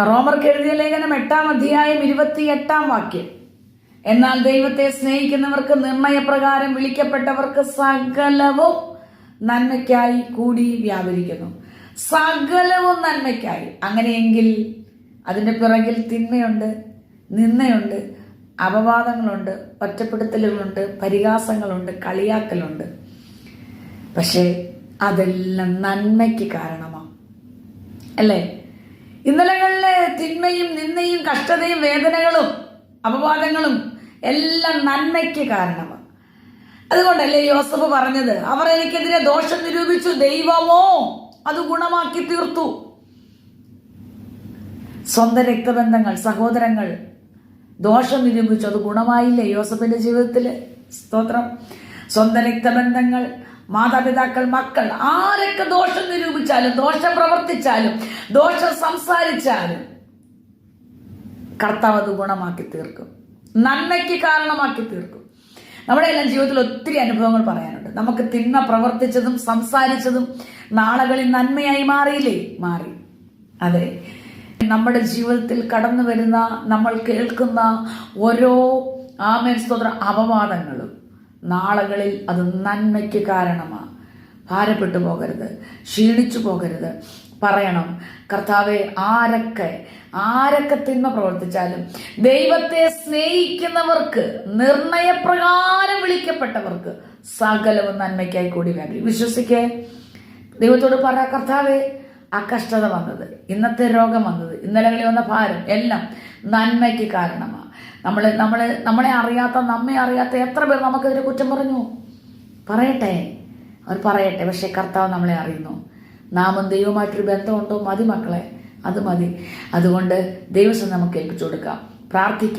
റോമർക്ക് എഴുതിയ ലേഖനം എട്ടാം അധ്യായം ഇരുപത്തി എട്ടാം വാക്യം. എന്നാൽ ദൈവത്തെ സ്നേഹിക്കുന്നവർക്ക് നിർണയപ്രകാരം വിളിക്കപ്പെട്ടവർക്ക് സകലവും നന്മയ്ക്കായി കൂടി വ്യാപരിക്കുന്നു. സകലവും നന്മയ്ക്കായി. അങ്ങനെയെങ്കിൽ അതിന്റെ പിറകിൽ തിന്മയുണ്ട് നിന്നയുണ്ട് അപവാദങ്ങളുണ്ട് ഒറ്റപ്പെടുത്തലുകളുണ്ട് പരിഹാസങ്ങളുണ്ട് കളിയാക്കലുണ്ട്. പക്ഷേ അതെല്ലാം നന്മയ്ക്ക് കാരണമാണ് അല്ലേ? ഇന്നലകളിലെ തിന്മയും നിന്ദയും കഷ്ടതയും വേദനകളും അപവാദങ്ങളും എല്ലാം നന്മയ്ക്ക് കാരണമാണ്. അതുകൊണ്ടല്ലേ യോസഫ് പറഞ്ഞത്? അവർ എനിക്കെതിരെ ദോഷം നിരൂപിച്ചു ദൈവമോ അത് ഗുണമാക്കി തീർത്തു. സ്വന്തം രക്തബന്ധങ്ങൾ സഹോദരങ്ങൾ ദോഷം നിരൂപിച്ചു. അത് ഗുണമായില്ലേ യോസഫിന്റെ ജീവിതത്തിൽ സ്തോത്രം. സ്വന്തം രക്തബന്ധങ്ങൾ മാതാപിതാക്കൾ മക്കൾ ആരൊക്കെ ദോഷം നിരൂപിച്ചാലും ദോഷം പ്രവർത്തിച്ചാലും ദോഷം സംസാരിച്ചാലും കർത്താവ് അത് ഗുണമാക്കി തീർക്കും. നന്മയ്ക്ക് കാരണമാക്കി തീർക്കും. നമ്മുടെ എല്ലാം ജീവിതത്തിൽ ഒത്തിരി അനുഭവങ്ങൾ പറയാനുണ്ട്. നമുക്ക് തിന്മ പ്രവർത്തിച്ചതും സംസാരിച്ചതും നാളുകളിൽ നന്മയായി മാറിയില്ലേ? മാറി. അതെ. നമ്മുടെ ജീവിതത്തിൽ കടന്നു വരുന്ന നമ്മൾ കേൾക്കുന്ന ഓരോ ആമേൻ സ്തോത്ര അപവാദങ്ങളും നാളുകളിൽ അത് നന്മയ്ക്ക് കാരണമാണ് ഭാരപ്പെട്ടു പോകരുത്. ക്ഷീണിച്ചു പോകരുത്. പറയണം കർത്താവെ ആരൊക്കെ ആരൊക്കെ തിന്മ പ്രവർത്തിച്ചാലും ദൈവത്തെ സ്നേഹിക്കുന്നവർക്ക് നിർണയപ്രകാരം വിളിക്കപ്പെട്ടവർക്ക് സകലവും നന്മയ്ക്കായി കൂടി വേണ്ടി. വിശ്വസിക്കേ? ദൈവത്തോട് പറ കർത്താവെ ആ കഷ്ടത വന്നത് ഇന്നത്തെ രോഗം വന്നത് ഇന്നലകളിൽ വന്ന ഭാരം എല്ലാം നന്മയ്ക്ക് കാരണമാണ് നമ്മൾ നമ്മൾ നമ്മളെ അറിയാത്ത നമ്മെ അറിയാത്ത എത്ര പേർ നമുക്കെതിരെ കുറ്റം പറഞ്ഞു? പറയട്ടെ. അവർ പറയട്ടെ. പക്ഷേ കർത്താവ് നമ്മളെ അറിയുന്നു. നാമും ദൈവമായിട്ടൊരു ബന്ധമുണ്ടോ? മതി മക്കളെ. അത് മതി. അതുകൊണ്ട് ദൈവസം നമുക്ക് ഏൽപ്പിച്ചു കൊടുക്കാം. പ്രാർത്ഥിക്കാം.